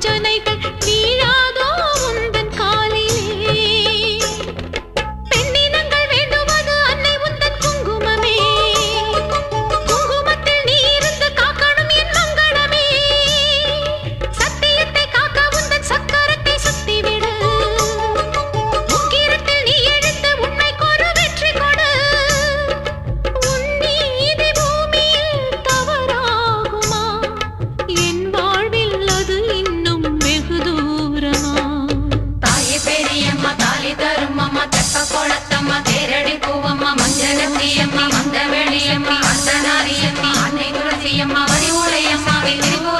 join the வந்தனாரியம்மா அன்னை துளசியம்மா வரி ஊழையம்மாவின் திருப்பூர்